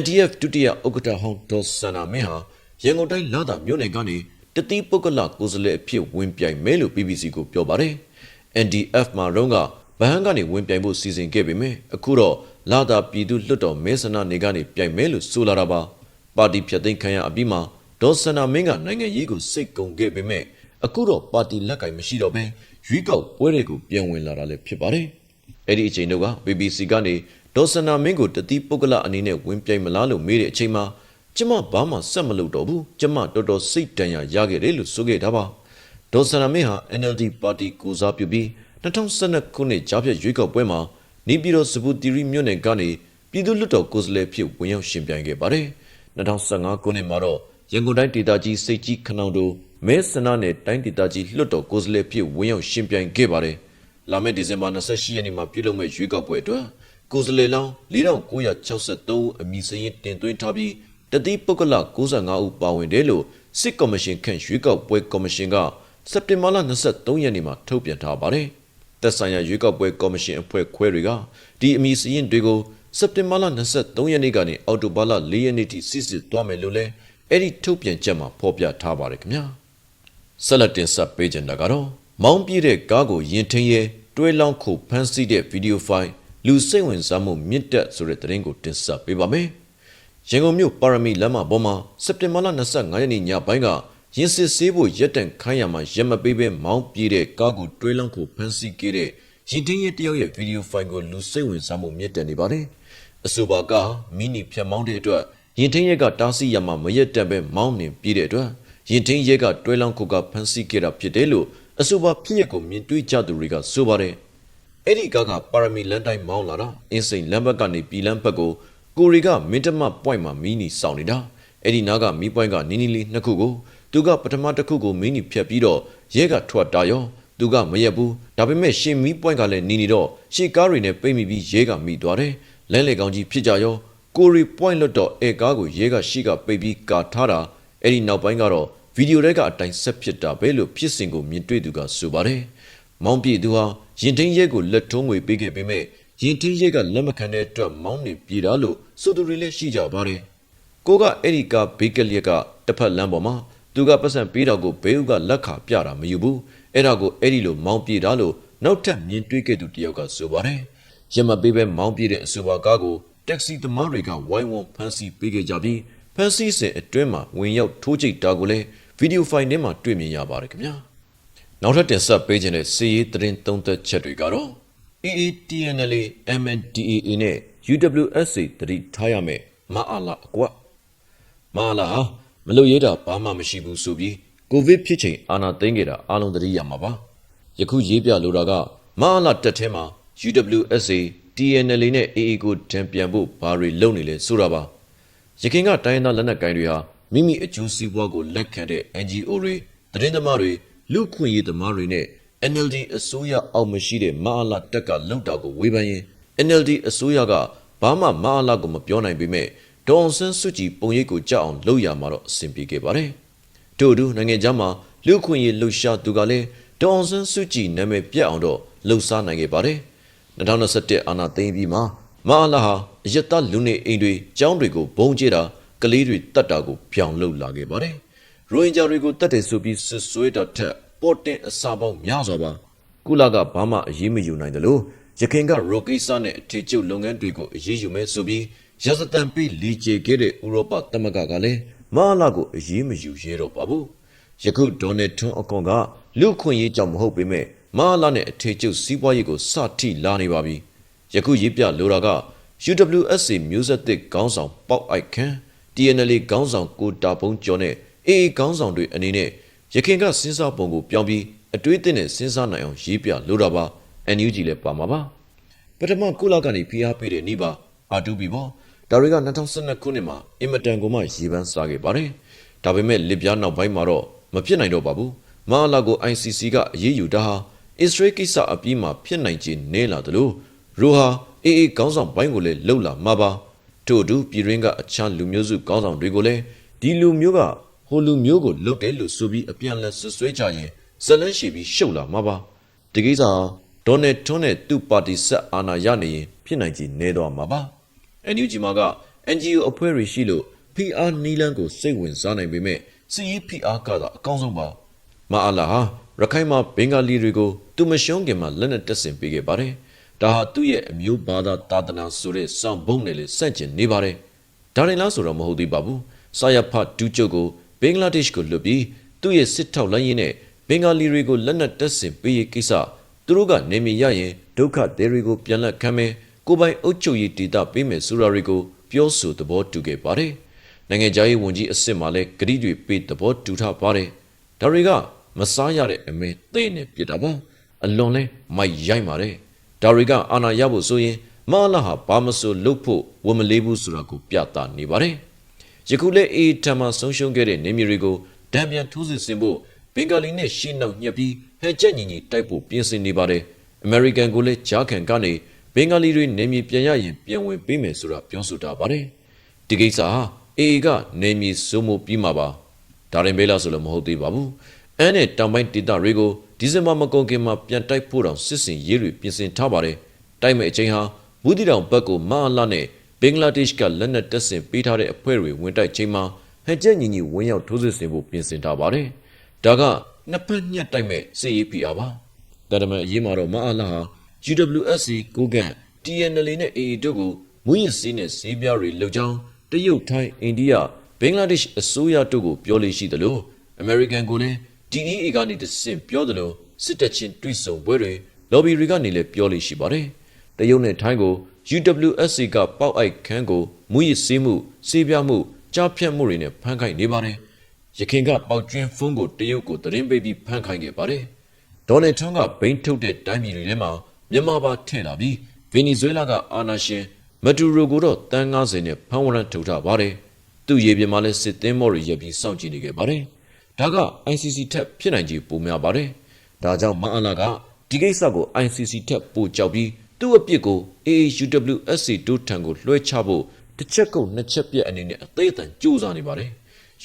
NDF ဒုတိယဥက္ကဋ္ဌဟောင်းဒေါ်စန္နာမင်းဟာရန်ကုန်တိုင်းလာတာမြို့နယ်ကနေတတိပုဂ္ဂလကိုယ်စားလှယ်အဖြစ်ဝင်ပြိုင်မဲလို့ BBC ကိုပြောပါတယ်။ NDF မှာတော့ကဗဟန်းကနေဝင်ပြိုင်ဖို့စီစဉ်ခဲ့ပေမဲ့အခုတော့လာတာပြည်သူလွတ်တော်မဲဆန္ဒနေကနေပြိုင်မဲလို့ဆိုလာတာပါ။ပါတီဖြတ်သိမ်းခံရအပြီးမှာ ဒေါ်စန္နာမင်းကနိုင်ငံရေးကိုစိတ်ကုန်ခဲ့ပေမဲ့အခုတော့ပါတီလက်ကင်မရှိတော့ဘဲရွေးကောက်ပွဲတွေကိုပြန်ဝင်လာတာလည်းဖြစ်ပါတယ်။အဲ့ဒီအချိန်တုန်းက BBC ကနေဒေါ်စန္နာမင်းကိုတတိပုဂ္ဂလအနေနဲ့ဝင်ပြိုင်မလားလို့မေးတဲ့အချိန်မှာကျမဘာမှဆက်မလုပ်တော့ဘူးကျမတော်တော်စိတ်တန်ရာရခဲ့တယ်လို့ဆိုခဲ့တာပါဒေါ်စန္နာမင်းဟာ NLD ပါတီကိုစားပြုပြီး2012ခုနှစ်ကြားဖြတ်ရွေးကောက်ပွဲမှာနေပြည်တော်စပူတီရီမြို့နယ်ကနေပြည်သူ့လွှတ်တော်ကိုယ်စားလှယ်ဖြစ်ဝင်ရောက်ရှင်ပြိုင်ခဲ့ပါတယ်2015ခုနှစ်မှာတော့ ရန်ကုန်တိုင်းဒေသကြီးစိတ်ကြီးခနောင်တို့မဲဆန္ဒနယ်တိုင်းဒေသကြီးလွှတ်တော်ကိုယ်စားလှယ်ဖြစ်ဝင်ရောက်ရှင်ပြိုင်ခဲ့ပါတယ်လာမယ့်ဒီဇင်ဘာ28ရက်နေ့မှာပြုလုပ်မယ့်ရွေးကောက်ပွဲအတွက်ကိုယ်စားလှယ်လောင်း4963ဦးအမည်စာရင်းတင်သွင်းထားပြီးတတိပုဂ္ဂလ95ဦးပါဝင်တယ်လို့စစ်ကော်မရှင်ခန့်ရွေးကောက်ပွဲကော်မရှင်ကစက်တင်ဘာလ23ရက်နေ့မှာထုတ်ပြန်ထားပါတယ်။သက်ဆိုင်ရာရွေးကောက်ပွဲကော်မရှင်အဖွဲ့ခွဲတွေကဒီအမည်စရင်းတွေကိုစက်တင်ဘာလ23ရက်နေ့ကနေအောက်တိုဘာလ4ရက်နေ့ထိစစ်စစ်သွားမယ်လို့လည်း အဲ့ဒီထုတ်ပြန်ချက်မှာဖော်ပြထားပါတယ်ခင်ဗျာ။ဆက်လက်တင်ဆက်ပေးကြတာကတော့မောင်းပြည့်တဲ့ကားကိုရင်ထင်းရဲတွဲလောင်းခုဖမ်းဆီးတဲ့ဗီဒီယိုဖိုင်လူစိတ်ဝင်စားမှုမြင့်တက်ဆိုတဲ့သတင်းကိုတင်ဆက်ပေးပါမယ်။ရန်ကုန်မြို့ပါရမီလမ်းမပေါ်မှာစက်တင်ဘာလ25ရက်နေ့ညပိုင်းကရင်စစ်ဆေးဖို့ရက်တန်ခိုင်းရမှာရက်မပေးဘဲမောင်းပြေးတဲ့ကားကိုတွဲလောင်းကိုဖမ်းဆီးခဲ့တဲ့ရင်တင်းရဲ့တယောက်ရဲ့ဗီဒီယိုဖိုင်ကိုလူစိတ်ဝင်စားမှုမြင့်တက်နေပါတယ်။အဆိုပါကမီနီဖြတ်မောင်းတဲ့အတွက် ရင်တင်းရဲ့ကတားဆီးရမှာမရက်တက်ပဲမောင်းနေပြေးတဲ့အတွက်ရင်တင်းရဲ့ကတွဲလောင်းကိုကဖမ်းဆီးခဲ့တာဖြစ်တယ်လို့အဆိုပါဖြစ်ရပ်ကိုမြင်တွေ့ကြသူတွေကဆိုပါတယ်။အဲ့ဒီကားကပါရမီလန်တိုင်းမောင်းလာတာအင်းစိန်လမ်းဘက်ကနေပြည်လမ်းဘက်ကိုကိုရီကမင်းတမပွိုင်မှာမီနီစောင့်နေတာအဲ့ဒီနားကမီးပွိုင်ကနီနီလေးနှစ်ခုကိုသူကပထမတစ်ခုကိုမင်းနီဖြတ်ပြီးတော့ရဲကထွက်တာရောသူကမရက်ဘူးဒါပေမဲ့ရှင်မီးပွိုင်ကလည်းနီနီတော့ရှေကားတွေနဲ့ပိတ်မိပြီးရဲကမိသွားတယ်လမ်းလေကောင်ကြီးဖြစ်ကြရော ကိုရီပွိုင်လွတ်တော့အဲကားကိုရဲကရှေ့ကပိတ်ပြီးကာထားတာအဲ့ဒီနောက်ပိုင်းကတော့ဗီဒီယိုတွေကအတိုင်းဆက်ဖြစ်တာပဲလို့ဖြစ်စဉ်ကိုမြင်တွေ့သူကဆိုပါတယ်မောင်ပြေသူဟာရင်ထင်းရဲကိုလက်ထုံးငွေပေးခဲ့ပေမဲ့ရင်ထင်းရဲကလက်မခံတဲ့အတွက်မောင်းနေပြေတာလို့ဆိုသူတွေလည်းရှိကြပါတယ်ကိုကအဲ့ဒီကဘေးကလျက်ကတစ်ဖက်လမ်းပေါ်မှာသူကပတ်စံပေးတော့ကိုဘေးဥကလက်ခါပြတာမယူဘူးအဲ့ဒါကိုအဲ့ဒီလိုမောင်းပြေတာလို့နောက်ထပ်မြင်တွေ့ခဲ့သူတယောက်ကဆိုပါတယ်ရမပေးပဲမောင်းပြေတဲ့အဆိုပါကားကို တက်ဆီသမားတွေကဝိုင်းဝန်းဖမ်းဆီးပေးခဲ့ကြပြီးဖမ်းဆီးစဉ်အတွင်းမှာဝင်ရောက်ထိုးကျိတ်တာကိုလည်းဗီဒီယိုဖိုင်ထဲမှာတွေ့မြင်ရပါတယ်ခင်ဗျာနောက်ထပ်တင်ဆက်ပေးခြင်းတဲ့စီရေးသတင်းသုံးသက်ချက်တွေကတော့ AATNL MNDAA နဲ့ UWSA တတိထားရမယ်မအားလာအကွက်မအားလာဟာမလို့ရတာဘာမှမရှိဘူးဆိုပြီးကိုဗစ်ဖြစ်ချိန်အာဏာသိမ်းခဲ့တာအားလုံးသတိရမှာပါယခုရေးပြလိုတာကမအားလာတက်ထဲမှာ UWSA TNL နဲ့ AA ကိုတံပြန်ဖို့ဘာတွေလုပ်နေလဲဆိုတာပါရခိုင်ကတိုင်းရင်းသားလက်နက်ကိုင်တွေဟာမိမိအကျိုးစီးပွားကိုလက်ခံတဲ့ NGO တွေသတင်းသမားတွေလူခွင့်ရေးသမားတွေနဲ့ NLD အစိုးရအောက်မရှိတဲ့မအားလာတက်ကလောက်တာကိုဝေဖန်ရင် NLD အစိုးရကဘာမှမအားလာကိုမပြောနိုင်ပေမဲ့ဒေါအောင်ဆန်းစုကြည်ပုံရိပ်ကိုကြောက်အောင်လုပ်ရမှာတော့အဆင်ပြေခဲ့ပါတယ်။တို့တို့နိုင်ငံခြားမှာလူခွင့်ရေးလှုပ်ရှားသူကလည်းဒေါအောင်ဆန်းစုကြည်နာမည်ပြတ်အောင်တော့လှုပ်ရှားနိုင်ခဲ့ပါတယ်။ 2021အာဏာသိမ်းပြီးမှမအားလာဟာအယက်သားလူနေအိမ်တွေကျောင်းတွေကိုဘုံကျဲတာကလေးတွေတတ်တာကိုပြောင်းလုပ်လာခဲ့ပါတယ်။ရိုဟင်ဂျာတွေကိုတတ်တယ်ဆိုပြီးဆွဆွဲတာထက်ပေါ်တင်အစာပေါင်းများစွာပါကုလကဘာမှအရေးမယူနိုင်တယ်လို့ရခိုင်ကရိုကိစ္စနဲ့အထည်ချုပ်လုပ်ငန်းတွေကိုအရေးယူမယ်ဆိုပြီးရစတန်ပေးလီကျေခဲ့တဲ့ဥရောပသမဂ္ဂကလည်းမဟာလာကိုအရေးမယူရဲတော့ပါဘူးယခုဒေါ်နယ်ထွန်းအကွန်ကလူခွင့်ရေးကြောင့်မဟုတ်ပေမဲ့ မဟာလာနဲ့အထည်ချုပ်စီးပွားရေးကိုစထိလာနေပါပြီယခုရေးပြလိုတာက UWSA မျိုးဆက်သစ်ခေါင်းဆောင်ပေါက်အိုက်ခန် TNL ခေါင်းဆောင်ကိုတာပုံကျော်နဲ့ AA ခေါင်းဆောင်တွေအနေနဲ့ရခင်ကစဉ်းစားပုံကိုပြောင်းပြီးအတွေးအသင့်နဲ့စဉ်းစားနိုင်အောင်ရေးပြလိုတာပါ NUG လည်းပါမှာပါပထမကုလကနေဖိအားပေးတဲ့နှိပါ R2B ပေါ့ဒါတွေက2012ခုနှစ်မှာအင်မတန်ကိုမှရေပန်းစားခဲ့ပါတယ်ဒါပေမဲ့လစ်ပြားနောက်ပိုင်းမှာတော့မဖြစ်နိုင်တော့ပါဘူးမဟာလာကို ICC ကအရေးယူတာဟာ အစ္စရေးကိစ္စအပြီးမှာဖြစ်နိုင်ခြေနည်းလာတယ်လို့ရိုဟာ AA ခေါင်းဆောင်ပိုင်းကိုလည်းလှုပ်လာမှာပါထို့အတူပြည်ရင်းကအခြားလူမျိုးစုခေါင်းဆောင်တွေကိုလည်းဒီလူမျိုးကဟိုလူမျိုးကိုလှုပ်တယ်လို့ဆိုပြီးအပြန်အလှန်ဆွဆွဲကြရင်ဇလန်းရှိပြီးရှုပ်လာမှာပါဒီကိစ္စဟာဒေါ်နယ်ထွန်းနဲ့သူ့ပါတီဆက်အာဏာရနေရင်ဖြစ်နိုင်ခြေနည်းတော့မှာပါ NUG မှာက NGO အဖွဲ့တွေရှိလို့ PR နီလန်းကိုစိတ်ဝင်စားနိုင်ပေမဲ့စီရေး PR ကသာအကောင်းဆုံးပါမအားလာဟာ ရခိုင်မှာဘင်္ဂလီတွေကိုသူမရှုံးခင်မှာလက်နဲ့တက်ဆင်ပေးခဲ့ပါတယ်ဒါဟာသူ့ရဲ့အမျိုးဘာသာတာသနာဆိုတဲ့စောင့်ဘုံနဲ့လေစန့်ကျင်နေပါတယ်ဒါရင်လားဆိုတော့မဟုတ်သေးပါဘူးဆာယဖတ်ဒူးချုပ်ကိုဘင်္ဂလားဒေ့ရှ်ကိုလွတ်ပြီးသူ့ရဲ့စစ်ထောက်လိုင်းရင်နဲ့ဘင်္ဂလီတွေကိုလက်နက်တက်ဆင်ပေးရေးကိစ္စသူတို့ကနေမီရရင်ဒုက္ခတွေတွေကိုပြန်လက်ခံမယ်ကိုပိုင်အုပ်ချုပ်ရေးတည်တာပေးမယ်ဆိုတာတွေကိုပြောဆိုသဘောတူခဲ့ပါတယ်နိုင်ငံခြားရေးဝန်ကြီးအစ်စ်မှလည်းဂရိတွေပေးသဘောတူထားပါတယ်ဒါတွေက မစားရတဲ့အမေသိနေပြစ်တာပါအလွန်လဲမိုက်ရိုက်ပါတယ်ဒါတွေကအာဏာရဖို့ဆိုရင်မဟာလာဟာဘာမဆိုလုပ်ဖို့ဝမလေးဘူးဆိုတာကိုပြသနေပါတယ်ယခုလဲအေးထမဆုံးရှုံးခဲ့တဲ့နေမြေတွေကိုဒံပြန်ထိုးစစ်ဆင်ဖို့ဘင်္ဂလီနဲ့ရှင်းနောက်ညက်ပြီးဟန်ချက်ညီညီတိုက်ဖို့ပြင်ဆင်နေပါတယ်အမေရိကန်ကိုလည်းဂျာခံကနေဘင်္ဂလီတွေနေမြေပြန်ရရင်ပြန်ဝင်ပေးမယ်ဆိုတာပြောဆိုတာပါတယ်ဒီကိစ္စဟာအေအေကနေမြေစိုးမိုးပြီးမှာပါဒါရင်ပဲလားဆိုလို့မဟုတ်သေးပါဘူး အဲနဲ့တောင်ပိုင်းဒေသတွေကိုဒီဇင်ဘာမကုန်ခင်မှာပြန်တိုက်ဖို့တောင်စစ်စင်ရေးတွေပြင်ဆင်ထားပါတယ်တိုက်မဲ့အချိန်ဟာဘူးတီတောင်ဘက်ကိုမဟာလာနဲ့ဘင်္ဂလားဒေ့ရှ်ကလက်နက်တပ်ဆင်ပေးထားတဲ့အဖွဲ့တွေဝင်တိုက်ချိန်မှာဟန်ချက်ညီညီဝင်ရောက်ထိုးစစ်ဆင်ဖို့ပြင်ဆင်ထားပါတယ်ဒါကနှစ်ဖက်ညှက်တိုက်မဲ့စစ်ရေးဖိအားပါဒါတမန်အရေးမှာတော့မဟာလာဟာ UWSC ကိုကန် TNL နဲ့ AA တို့ကိုမွေးရစည်းနဲ့ဈေးပြားတွေလှုပ်ကြောင်းတရုတ်ထိုင်းအိန္ဒိယဘင်္ဂလားဒေ့ရှ်အစိုးရတို့ကိုပြောလို့ရှိသလိုအမေရိကန်ကိုလည်း DEA ကနေတဆင့်ပြောသလိုစစ်တပ်ချင်းတွိဆုံပွဲတွေ lobby တွေကနေလည်းပြောလို့ရှိပါတယ်တရုတ်နဲ့ထိုင်းကို UWSC ကပေါက်အိုက်ခန်းကိုမူရစ်စည်းမှုစီးပြမှုကြားဖြတ်မှုတွေနဲ့ဖမ်းခိုင်းနေပါတယ်ရခင်ကပေါက်ကျွင်းဖုန်းကိုတရုတ်ကိုသတင်းပေးပြီးဖမ်းခိုင်းခဲ့ပါတယ်ဒေါ်နယ်ထရန့်ကဘိန်းထုတ်တဲ့တိုင်းပြည်တွေထဲမှာမြန်မာပါထည့်လာပြီးဗင်နီဇွဲလားကအာဏာရှင်မတူရိုကိုတော့တန်း90နဲ့ဖမ်းဝရမ်းထုတ်ထားပါတယ်သူ့ရေပြင်မှာလည်းစစ်သင်းမော်တွေရပ်ပြီးစောင့်ကြည့်နေခဲ့ပါတယ် ဒါက ICC ထက်ဖြစ်နိုင်ခြေပိုများပါတယ်ဒါကြောင့်မအလာကဒီကိစ္စကို ICC ထက်ပိုကြောက်ပြီးသူ့အပြစ်ကို AAUWSC တို့ထံကိုလွှဲချဖို့တစ်ချက်ကုန်နှစ်ချက်ပြက်အနေနဲ့အသေးအတန်ကြိုးစားနေပါတယ်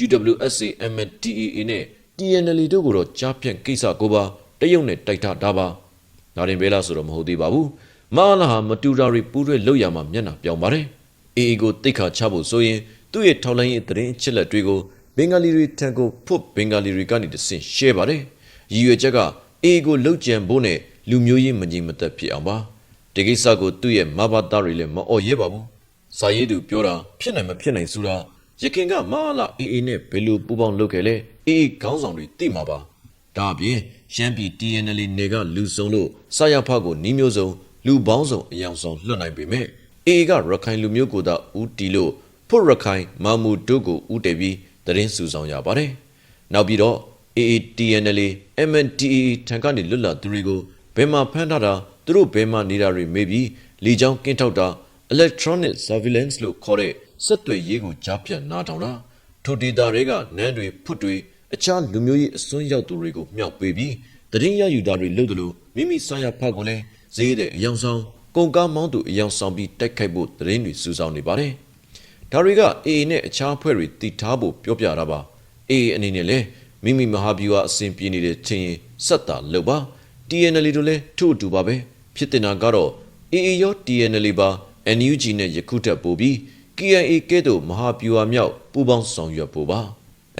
UWSC MNDAA နဲ့ TNL တို့ကိုတော့ကြားဖြန့်ကိစ္စကိုပါတရုတ်နဲ့တိုက်ထားတာပါဒါရင်ပဲလားဆိုတော့မဟုတ်သေးပါဘူးမဟာလာဟာမတူတာတွေပူးရဲလောက်ရမှာမျက်နှာပြောင်းပါတယ်အေအေကိုတိတ်ခါချဖို့ဆိုရင်သူ့ရဲ့ထောက်လိုင်းရေးသတင်းအချက်လက်တွေကို ဘင်္ဂလီတွေထံကိုဖွတ်ဘင်္ဂလီတွေကနေတဆင့် share ပါတယ်ရည်ရွယ်ချက်ကအေအေကိုလှုပ်ကြံဖို့နဲ့လူမျိုးရေးမငြိမ်မသက်ဖြစ်အောင်ပါဒီကိစ္စကိုသူ့ရဲ့မဘာသားတွေလည်းမအော်ရဲပါဘူးစာရေးသူပြောတာဖြစ်နိုင်မဖြစ်နိုင်ဆိုတာရခင်ကမဟာလာအေအေနဲ့ဘယ်လိုပူးပေါင်းလုပ်ခဲ့လဲအေအေခေါင်းဆောင်တွေသိမှာပါဒါအပြင်ရှမ်းပြည် TNL နေကလူစုံလို့စာရဖကိုနီးမျိုးစုံလူပေါင်းစုံအယောင်ဆောင်လွှတ်နိုင်ပေမဲ့အေကရခိုင်လူမျိုးကိုသာဦးတီလို့ဖွတ်ရခိုင်မာမူတို့ကိုဦးတည်ပြီး သတင်းစုဆောင်ရပါတယ်။နောက်ပြီးတော့ AATNL MNTA ထံကနေလွတ်လာသူတွေကိုဘယ်မှာဖမ်းထားတာသူတို့ဘယ်မှာနေတာတွေမေးပြီးလီချောင်းကင်းထောက်တာ electronic surveillance လို့ခေါ်တဲ့စက်တွေရေးကိုကြားဖြတ်နားထောင်တာထိုဒေတာတွေကနန်းတွေဖွတ်တွေအခြားလူမျိုးရေးအစွန်းရောက်သူတွေကိုမြောက်ပေးပြီးတသတင်းရယူတာတွေလုပ်တယ်လို့မိမိဆိုင်ရဖတ်ကိုလည်းဈေးတဲ့အယောင်ဆောင်ကုန်ကားမောင်းသူအယောင်ဆောင်ပြီးတိုက်ခိုက်ဖို့သတင်းတွေစူးစောင်းနေပါတယ်။ ဒါတွေက AA နဲ့အခြားအဖွဲ့တွေတည်ထားဖို့ပြောပြတာပါ။ AA အနေနဲ့လည်းမိမိမဟာဗျူဟာအစဉ်ပြေနေတဲ့ချင်းရင်ဆက်တာလုပ်ပါ TNL တို့လည်းထို့အတူပါပဲဖြစ်တင်တာကတော့ AA ရော TNL ပါ NUG နဲ့ယခုထပ်ပို့ပြီး KIA ကဲ့သို့မဟာဗျူဟာမြောက်ပူးပေါင်းဆောင်ရွက်ဖို့ပါ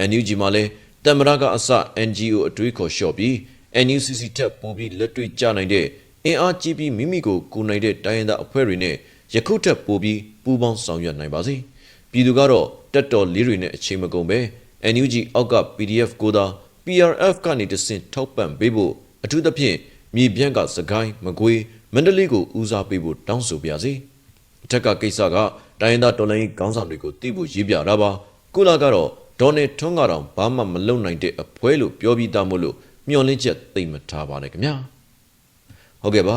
NUG မှာလည်းတမရကအစ NGO အတွေးခေါ်လျှော့ပြီး NUCC ထပ်ပို့ပြီးလက်တွေ့ကြနိုင်တဲ့အင်အားကြီးပြီးမိမိကိုကူနိုင်တဲ့တိုင်းရင်းသားအဖွဲ့တွေနဲ့ယခုထပ်ပို့ပြီးပူးပေါင်းဆောင်ရွက်နိုင်ပါစေ ပြည်သူကတော့တက်တော်လေးတွေနဲ့အချိန်မကုန်ပဲ NUG အောက်က PDF ကိုသာ PRF ကနေတဆင့်ထောက်ပံ့ပေးဖို့အထူးသဖြင့်မြေပြန့်ကစကိုင်းမကွေးမန္တလေးကိုဦးစားပေးဖို့တောင်းဆိုပါရစေအထက်ကကိစ္စကတိုင်းရင်းသားတော်လှန်ရေးခေါင်းဆောင်တွေကိုသိဖို့ရည်ပြတာပါကုလာကတော့ဒေါ်နယ်ထွန်းကတော့ဘာမှမလုပ်နိုင်တဲ့အဖွဲလို့ပြောပြီးသားမို့လို့မျှော်လင့်ချက်သိမ့်မထားပါနဲ့ခင်ဗျာဟုတ်ကဲ့ပါ